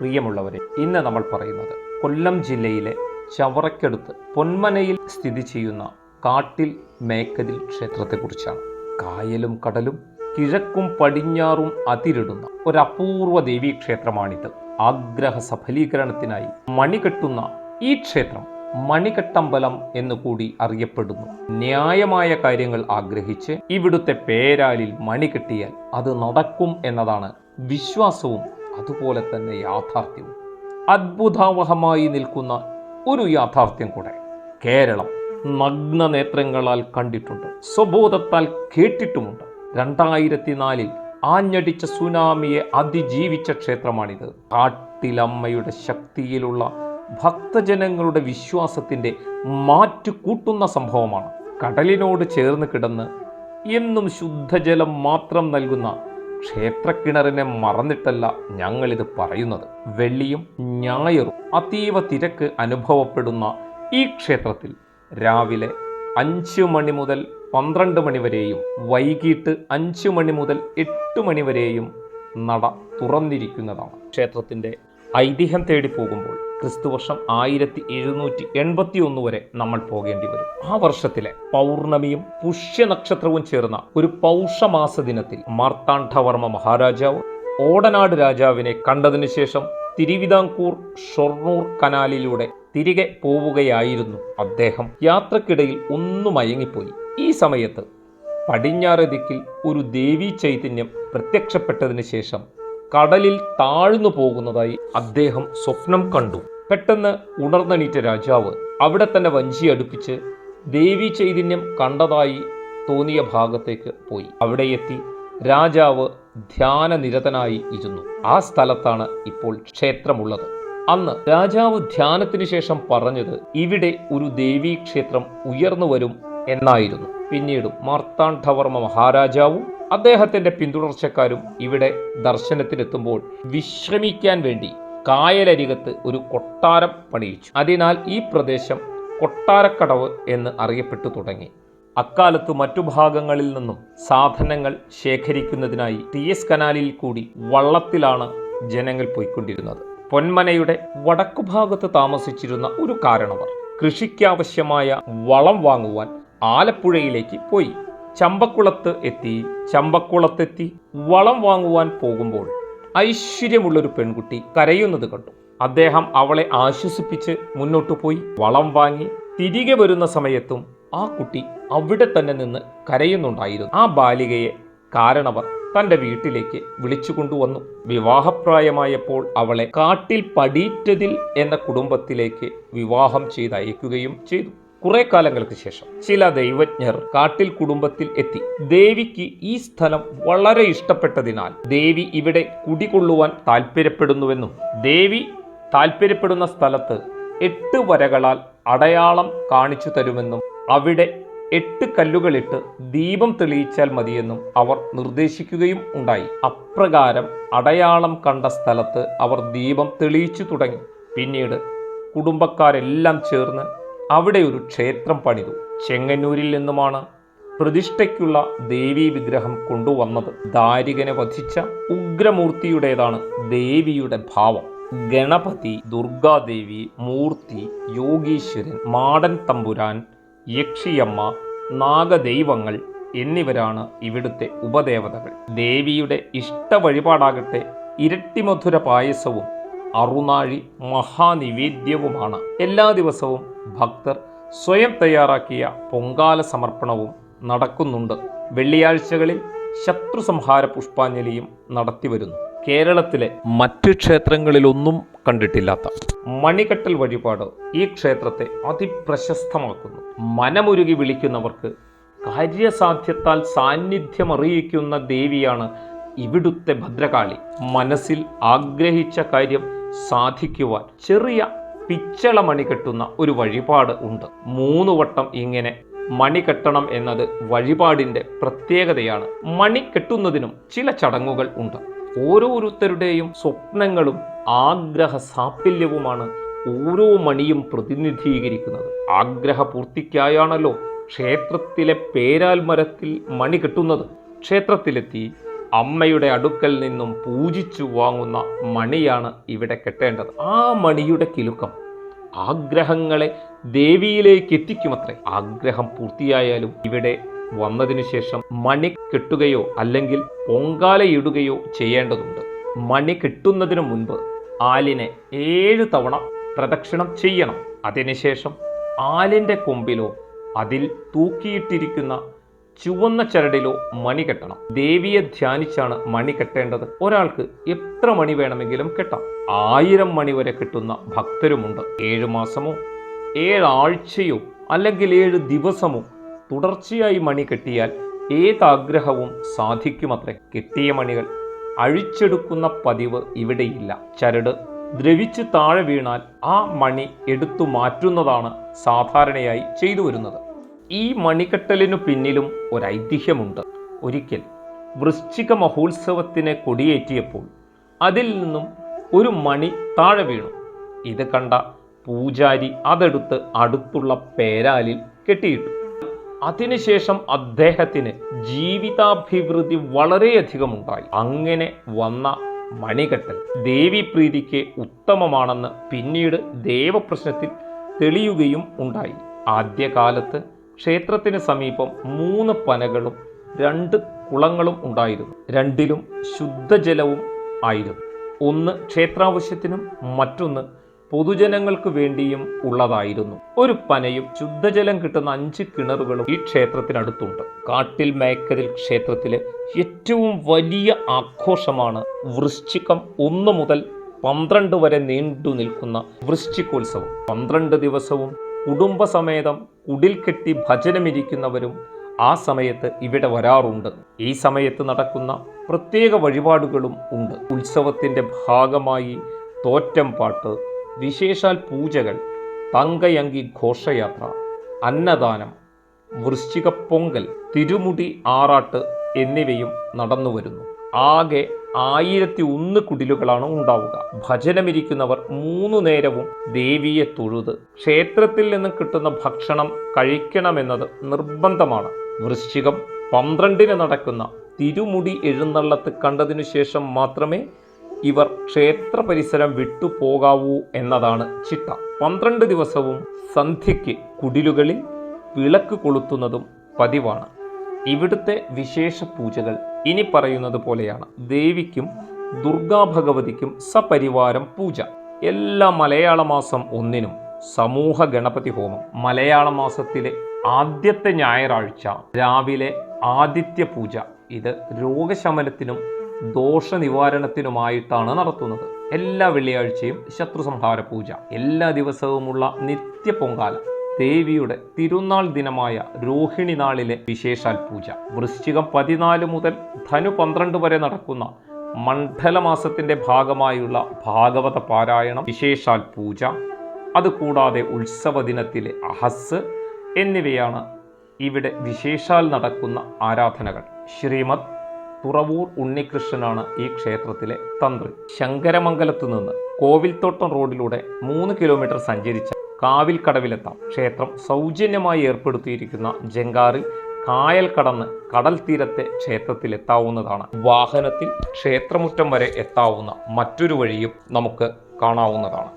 പ്രിയമുള്ളവരെ ഇന്ന് നമ്മൾ പറയുന്നത് കൊല്ലം ജില്ലയിലെ ചവറക്കടുത്ത് പൊന്മനയിൽ സ്ഥിതി ചെയ്യുന്ന കാട്ടിൽ മേക്കതിൽ ക്ഷേത്രത്തെക്കുറിച്ചാണ്. കായലും കടലും കിഴക്കും പടിഞ്ഞാറും അതിരിടുന്ന ഒരപൂർവ ദേവീക്ഷേത്രമാണിത്. ആഗ്രഹ സഫലീകരണത്തിനായി മണികെട്ടുന്ന ഈ ക്ഷേത്രം മണികെട്ടമ്പലം എന്ന് കൂടി അറിയപ്പെടുന്നു. ന്യായമായ കാര്യങ്ങൾ ആഗ്രഹിച്ച് ഇവിടുത്തെ പേരാലിൽ മണി കെട്ടിയാൽ അത് നടക്കും എന്നതാണ് വിശ്വാസവും അതുപോലെ തന്നെ യാഥാർത്ഥ്യവും. അത്ഭുതാവഹമായി നിൽക്കുന്ന ഒരു യാഥാർത്ഥ്യം കൂടെ കേരളം നഗ്ന നേത്രങ്ങളാൽ കണ്ടിട്ടുണ്ട്. സ്വബോധത്താൽ കേട്ടിട്ടുമുണ്ട്. രണ്ടായിരത്തി നാലിൽ ആഞ്ഞടിച്ച സുനാമിയെ അതിജീവിച്ച ക്ഷേത്രമാണിത്. കാട്ടിലമ്മയുടെ ശക്തിയിലുള്ള ഭക്തജനങ്ങളുടെ വിശ്വാസത്തിന്റെ മാറ്റുകൂട്ടുന്ന സംഭവമാണ്. കടലിനോട് ചേർന്ന് കിടന്ന് എന്നും ശുദ്ധജലം മാത്രം നൽകുന്ന ക്ഷേത്രക്കിണറിനെ മറന്നിട്ടല്ല ഞങ്ങളിത് പറയുന്നത്. വെള്ളിയും ഞായറും അതീവ തിരക്ക് അനുഭവപ്പെടുന്ന ഈ ക്ഷേത്രത്തിൽ രാവിലെ അഞ്ച് മണി മുതൽ പന്ത്രണ്ട് മണി വരെയും വൈകിട്ട് അഞ്ച് മണി മുതൽ എട്ട് മണി വരെയും നട തുറന്നിരിക്കുന്നതാണ്. ക്ഷേത്രത്തിന്റെ ഐതിഹ്യം തേടി പോകുമ്പോൾ ക്രിസ്തുവർഷം ആയിരത്തി എഴുന്നൂറ്റി എൺപത്തി ഒന്ന് വരെ നമ്മൾ പോകേണ്ടി വരും ആ വർഷത്തിലെ പൗർണമിയും പുഷ്യനക്ഷത്രവും ചേർന്ന ഒരു പൗഷമാസ ദിനത്തിൽ മാർത്താണ്ഡവർമ്മ മഹാരാജാവ് ഓടനാട് രാജാവിനെ കണ്ടതിനു ശേഷം തിരുവിതാംകൂർ ഷൊർണൂർ കനാലിലൂടെ തിരികെ പോവുകയായിരുന്നു അദ്ദേഹം. യാത്രക്കിടയിൽ ഒന്ന് മയങ്ങിപ്പോയി. ഈ സമയത്ത് പടിഞ്ഞാറ് ദിക്കിൽ ഒരു ദേവീ ചൈതന്യം പ്രത്യക്ഷപ്പെട്ടതിന് ശേഷം കടലിൽ താഴ്ന്നു പോകുന്നതായി അദ്ദേഹം സ്വപ്നം കണ്ടു. പെട്ടെന്ന് ഉണർന്നെണീറ്റ രാജാവ് അവിടെ തന്നെ വഞ്ചി അടുപ്പിച്ച് ദേവി ചൈതന്യം കണ്ടതായി തോന്നിയ ഭാഗത്തേക്ക് പോയി. അവിടെ എത്തി രാജാവ് ധ്യാനനിരതനായി ഇരുന്നു. ആ സ്ഥലത്താണ് ഇപ്പോൾ ക്ഷേത്രമുള്ളത്. അന്ന് രാജാവ് ധ്യാനത്തിന് ശേഷം പറഞ്ഞത് ഇവിടെ ഒരു ദേവീ ക്ഷേത്രം ഉയർന്നു വരും എന്നായിരുന്നു. പിന്നീട് മാർത്താണ്ഡവർമ്മ മഹാരാജാവും അദ്ദേഹത്തിന്റെ പിന്തുടർച്ചക്കാരും ഇവിടെ ദർശനത്തിനെത്തുമ്പോൾ വിശ്രമിക്കാൻ വേണ്ടി കായലരികത്ത് ഒരു കൊട്ടാരം പണിയിച്ചു. അതിനാൽ ഈ പ്രദേശം കൊട്ടാരക്കടവ് എന്ന് അറിയപ്പെട്ടു തുടങ്ങി. അക്കാലത്ത് മറ്റു ഭാഗങ്ങളിൽ നിന്നും സാധനങ്ങൾ ശേഖരിക്കുന്നതിനായി ടി എസ് കനാലിൽ കൂടി വള്ളത്തിലാണ് ജനങ്ങൾ പോയിക്കൊണ്ടിരുന്നത്. പൊന്മനയുടെ വടക്കുഭാഗത്ത് താമസിച്ചിരുന്ന ഒരു കാരണവർ കൃഷിക്കാവശ്യമായ വളം വാങ്ങുവാൻ ആലപ്പുഴയിലേക്ക് പോയി. ചമ്പക്കുളത്ത് എത്തി ചമ്പക്കുളത്തെത്തി വളം വാങ്ങുവാൻ പോകുമ്പോൾ ഐശ്വര്യമുള്ളൊരു പെൺകുട്ടി കരയുന്നത് കണ്ടു. അദ്ദേഹം അവളെ ആശ്വസിപ്പിച്ച് മുന്നോട്ടു പോയി. വളം വാങ്ങി തിരികെ വരുന്ന സമയത്തും ആ കുട്ടി അവിടെ തന്നെ നിന്ന് കരയുന്നുണ്ടായിരുന്നു. ആ ബാലികയെ കാരണവർ തന്റെ വീട്ടിലേക്ക് വിളിച്ചു കൊണ്ടുവന്നു. വിവാഹപ്രായമായപ്പോൾ അവളെ കാട്ടിൽ പടീറ്റതിൽ എന്ന കുടുംബത്തിലേക്ക് വിവാഹം ചെയ്തയക്കുകയും ചെയ്തു. കുറെ കാലങ്ങൾക്ക് ശേഷം ചില ദൈവജ്ഞർ കാട്ടിൽ കുടുംബത്തിൽ എത്തി. ദേവിക്ക് ഈ സ്ഥലം വളരെ ഇഷ്ടപ്പെട്ടതിനാൽ ദേവി ഇവിടെ കുടികൊള്ളുവാൻ താല്പര്യപ്പെടുന്നുവെന്നും ദേവി താല്പര്യപ്പെടുന്ന സ്ഥലത്ത് എട്ട് വരകളാൽ അടയാളം കാണിച്ചു തരുമെന്നും അവിടെ എട്ട് കല്ലുകളിട്ട് ദീപം തെളിയിച്ചാൽ മതിയെന്നും അവർ നിർദ്ദേശിക്കുകയും ഉണ്ടായി. അപ്രകാരം അടയാളം കണ്ട സ്ഥലത്ത് അവർ ദീപം തെളിയിച്ചു തുടങ്ങി. പിന്നീട് കുടുംബക്കാരെല്ലാം ചേർന്ന് അവിടെ ഒരു ക്ഷേത്രം പണിതു. ചെങ്ങന്നൂരിൽ നിന്നുമാണ് പ്രതിഷ്ഠയ്ക്കുള്ള ദേവീ വിഗ്രഹം കൊണ്ടുവന്നത്. ദാരികനെ വധിച്ച ഉഗ്രമൂർത്തിയുടേതാണ് ദേവിയുടെ ഭാവം. ഗണപതി ദുർഗാദേവി മൂർത്തി യോഗീശ്വരൻ മാടൻ തമ്പുരാൻ യക്ഷിയമ്മ നാഗദൈവങ്ങൾ എന്നിവരാണ് ഇവിടുത്തെ ഉപദേവതകൾ. ദേവിയുടെ ഇഷ്ട വഴിപാടാകട്ടെ ഇരട്ടിമധുര പായസവും അറുനാഴി മഹാനിവേദ്യവുമാണ്. എല്ലാ ദിവസവും ഭക്തർ സ്വയം തയ്യാറാക്കിയ പൊങ്കാല സമർപ്പണവും നടക്കുന്നുണ്ട്. വെള്ളിയാഴ്ചകളിൽ ശത്രു സംഹാര പുഷ്പാഞ്ജലിയും നടത്തിവരുന്നു. കേരളത്തിലെ മറ്റ് ക്ഷേത്രങ്ങളിലൊന്നും കണ്ടിട്ടില്ലാത്ത മണികട്ടൽ വഴിപാട് ഈ ക്ഷേത്രത്തെ അതിപ്രശസ്തമാക്കുന്നു. മനമുരുകി വിളിക്കുന്നവർക്ക് കാര്യസാധ്യത്താൽ സാന്നിധ്യമറിയിക്കുന്ന ദേവിയാണ് ഇവിടുത്തെ ഭദ്രകാളി. മനസ്സിൽ ആഗ്രഹിച്ച കാര്യം സാധിക്കുവാൻ ചെറിയ പിച്ചള മണി കെട്ടുന്ന ഒരു വഴിപാട് ഉണ്ട്. മൂന്ന് വട്ടം ഇങ്ങനെ മണി കെട്ടണം എന്നത് വഴിപാടിന്റെ പ്രത്യേകതയാണ്. മണി കെട്ടുന്നതിനും ചില ചടങ്ങുകൾ ഉണ്ട്. ഓരോരുത്തരുടെയും സ്വപ്നങ്ങളും ആഗ്രഹ സാഫല്യവുമാണ് ഓരോ മണിയും പ്രതിനിധീകരിക്കുന്നത്. ആഗ്രഹ പൂർത്തിക്കായാണല്ലോ ക്ഷേത്രത്തിലെ പേരാൽ മരത്തിൽ മണി കെട്ടുന്നത്. ക്ഷേത്രത്തിലെത്തി അമ്മയുടെ അടുക്കൽ നിന്നും പൂജിച്ചു വാങ്ങുന്ന മണിയാണ് ഇവിടെ കെട്ടേണ്ടത്. ആ മണിയുടെ കിലുക്കം ആഗ്രഹങ്ങളെ ദേവിയിലേക്ക് എത്തിക്കുമത്രേ. ആഗ്രഹം പൂർത്തിയായാലും ഇവിടെ വന്നതിനു ശേഷം മണി കെട്ടുകയോ അല്ലെങ്കിൽ പൊങ്കാലയിടുകയോ ചെയ്യേണ്ടതുണ്ട്. മണി കെട്ടുന്നതിനു മുൻപ് ആലിനെ ഏഴ് തവണ പ്രദക്ഷിണം ചെയ്യണം. അതിനുശേഷം ആലിന്റെ കൊമ്പിലോ അതിൽ തൂക്കിയിട്ടിരിക്കുന്ന ചുവന്ന ചരടിലോ മണി കെട്ടണം. ദേവിയെ ധ്യാനിച്ചാണ് മണി കെട്ടേണ്ടത്. ഒരാൾക്ക് എത്ര മണി വേണമെങ്കിലും കെട്ടാം. ആയിരം മണി വരെ കെട്ടുന്ന ഭക്തരുമുണ്ട്. ഏഴ് മാസമോ ഏഴാഴ്ചയോ അല്ലെങ്കിൽ ഏഴ് ദിവസമോ തുടർച്ചയായി മണി കെട്ടിയാൽ ഏതാഗ്രഹവും സാധിക്കുമത്രേ. കെട്ടിയ മണികൾ അഴിച്ചെടുക്കുന്ന പതിവ് ഇവിടെയില്ല. ചരട് ദ്രവിച്ച് താഴെ വീണാൽ ആ മണി എടുത്തു മാറ്റുന്നതാണ് സാധാരണയായി ചെയ്തു വരുന്നത്. ഈ മണികെട്ടലിനു പിന്നിലും ഒരു ഐതിഹ്യമുണ്ട് ഒരിക്കൽ വൃശ്ചിക മഹോത്സവത്തിനെ കൊടിയേറ്റിയപ്പോൾ അതിൽ നിന്നും ഒരു മണി താഴെ വീണു. ഇത് കണ്ട പൂജാരി അതെടുത്ത് അടുത്തുള്ള പേരാലിൽ കെട്ടിയിട്ടു. അതിനുശേഷം അദ്ദേഹത്തിന് ജീവിതാഭിവൃദ്ധി വളരെയധികം ഉണ്ടായി അങ്ങനെ വന്ന മണികെട്ടൽ ദേവീപ്രീതിക്ക് ഉത്തമമാണെന്ന് പിന്നീട് ദേവപ്രശ്നത്തിൽ തെളിയുകയും ഉണ്ടായി. ആദ്യകാലത്ത് ക്ഷേത്രത്തിന് സമീപം മൂന്ന് പനകളും രണ്ട് കുളങ്ങളും ഉണ്ടായിരുന്നു. രണ്ടിലും ശുദ്ധജലവും ആയിരുന്നു. ഒന്ന് ക്ഷേത്രാവശ്യത്തിനും മറ്റൊന്ന് പൊതുജനങ്ങൾക്ക് വേണ്ടിയും ഉള്ളതായിരുന്നു. ഒരു പനയും ശുദ്ധജലം കിട്ടുന്ന അഞ്ച് കിണറുകളും ഈ ക്ഷേത്രത്തിനടുത്തുണ്ട്. കാട്ടിൽ മേക്കതിൽ ക്ഷേത്രത്തിലെ ഏറ്റവും വലിയ ആഘോഷമാണ് വൃശ്ചികം ഒന്ന് മുതൽ പന്ത്രണ്ട് വരെ നീണ്ടു നിൽക്കുന്ന വൃശ്ചികോത്സവം. പന്ത്രണ്ട് ദിവസവും കുടുംബസമേതം കുടിൽ കെട്ടി ഭജനമിരിക്കുന്നവരും ആ സമയത്ത് ഇവിടെ വരാറുണ്ട്. ഈ സമയത്ത് നടക്കുന്ന പ്രത്യേക വഴിപാടുകളും ഉണ്ട്. ഉത്സവത്തിന്റെ ഭാഗമായി തോറ്റം പാട്ട് വിശേഷാൽ പൂജകൾ തങ്കയങ്കി ഘോഷയാത്ര അന്നദാനം വൃശ്ചിക പൊങ്കൽ തിരുമുടി ആറാട്ട് എന്നിവയും നടന്നു വരുന്നു ആകെ ആയിരത്തി ഒന്ന് കുടിലുകളാണ് ഉണ്ടാവുക. ഭജനമിരിക്കുന്നവർ മൂന്നു നേരവും ദേവിയെ തൊഴുത് ക്ഷേത്രത്തിൽ നിന്ന് കിട്ടുന്ന ഭക്ഷണം കഴിക്കണമെന്നത് നിർബന്ധമാണ്. വൃശ്ചികം പന്ത്രണ്ടിന് നടക്കുന്ന തിരുമുടി എഴുന്നള്ളത്ത് കണ്ടതിനു ശേഷം മാത്രമേ ഇവർ ക്ഷേത്ര പരിസരം വിട്ടുപോകാവൂ എന്നതാണ് ചിട്ട. പന്ത്രണ്ട് ദിവസവും സന്ധ്യയ്ക്ക് കുടിലുകളിൽ വിളക്ക് കൊളുത്തുന്നതും പതിവാണ്. ഇവിടുത്തെ വിശേഷ പൂജകൾ ഇനി പറയുന്നത് പോലെയാണ്. ദേവിക്കും ദുർഗാ ഭഗവതിക്കും സപരിവാരം പൂജ. എല്ലാ മലയാള മാസം ഒന്നിനും സമൂഹ ഗണപതി ഹോമം. മലയാള മാസത്തിലെ ആദ്യത്തെ ഞായറാഴ്ച രാവിലെ ആദിത്യ പൂജ. ഇത് രോഗശമനത്തിനും ദോഷ നിവാരണത്തിനുമായിട്ടാണ് നടത്തുന്നത്. എല്ലാ വെള്ളിയാഴ്ചയും ശത്രു സംഹാര പൂജ. എല്ലാ ദിവസവുമുള്ള നിത്യ പൊങ്കാല. ദേവിയുടെ തിരുനാൾ ദിനമായ രോഹിണി നാളിലെ വിശേഷാൽ പൂജ. വൃശ്ചികം പതിനാല് മുതൽ ധനു പന്ത്രണ്ട് വരെ നടക്കുന്ന മണ്ഡലമാസത്തിന്റെ ഭാഗമായുള്ള ഭാഗവത പാരായണം വിശേഷാൽ പൂജ അതുകൂടാതെ ഉത്സവ ദിനത്തിലെ അഹസ് എന്നിവയാണ് ഇവിടെ വിശേഷാൽ നടക്കുന്ന ആരാധനകൾ. ശ്രീമദ് തുറവൂർ ഉണ്ണികൃഷ്ണനാണ് ഈ ക്ഷേത്രത്തിലെ തന്ത്രി. ശങ്കരമംഗലത്ത് നിന്ന് കോവിൽത്തോട്ടം റോഡിലൂടെ മൂന്ന് കിലോമീറ്റർ സഞ്ചരിച്ച കാവിൽ കടവിലെത്താം ക്ഷേത്രം സൗജന്യമായി ഏർപ്പെടുത്തിയിരിക്കുന്ന ജങ്കാറിൽ കായൽ കടന്ന് കടൽ തീരത്തെ ക്ഷേത്രത്തിൽ എത്താവുന്നതാണ് വാഹനത്തിൽ ക്ഷേത്രമുറ്റം വരെ എത്താവുന്ന മറ്റൊരു വഴിയും നമുക്ക് കാണാവുന്നതാണ്.